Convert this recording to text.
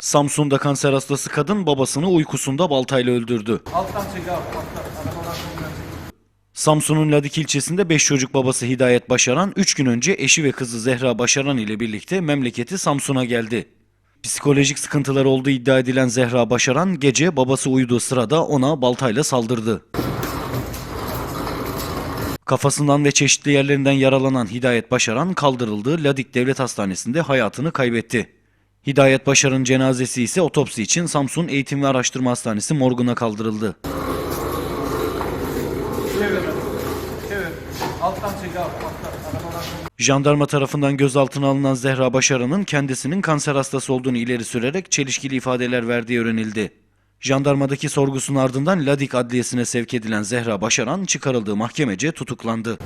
Samsun'da kanser hastası kadın babasını uykusunda baltayla öldürdü. Alttan çek abi. Alttan. Samsun'un Ladik ilçesinde 5 çocuk babası Hidayet Başaran 3 gün önce eşi ve kızı Zehra Başaran ile birlikte memleketi Samsun'a geldi. Psikolojik sıkıntıları olduğu iddia edilen Zehra Başaran gece babası uyuduğu sırada ona baltayla saldırdı. Kafasından ve çeşitli yerlerinden yaralanan Hidayet Başaran kaldırıldığı Ladik Devlet Hastanesi'nde hayatını kaybetti. Hidayet Başar'ın cenazesi ise otopsi için Samsun Eğitim ve Araştırma Hastanesi morguna kaldırıldı. Jandarma tarafından gözaltına alınan Zehra Başaran'ın kendisinin kanser hastası olduğunu ileri sürerek çelişkili ifadeler verdiği öğrenildi. Jandarmadaki sorgusunun ardından Ladik Adliyesi'ne sevk edilen Zehra Başaran çıkarıldığı mahkemece tutuklandı.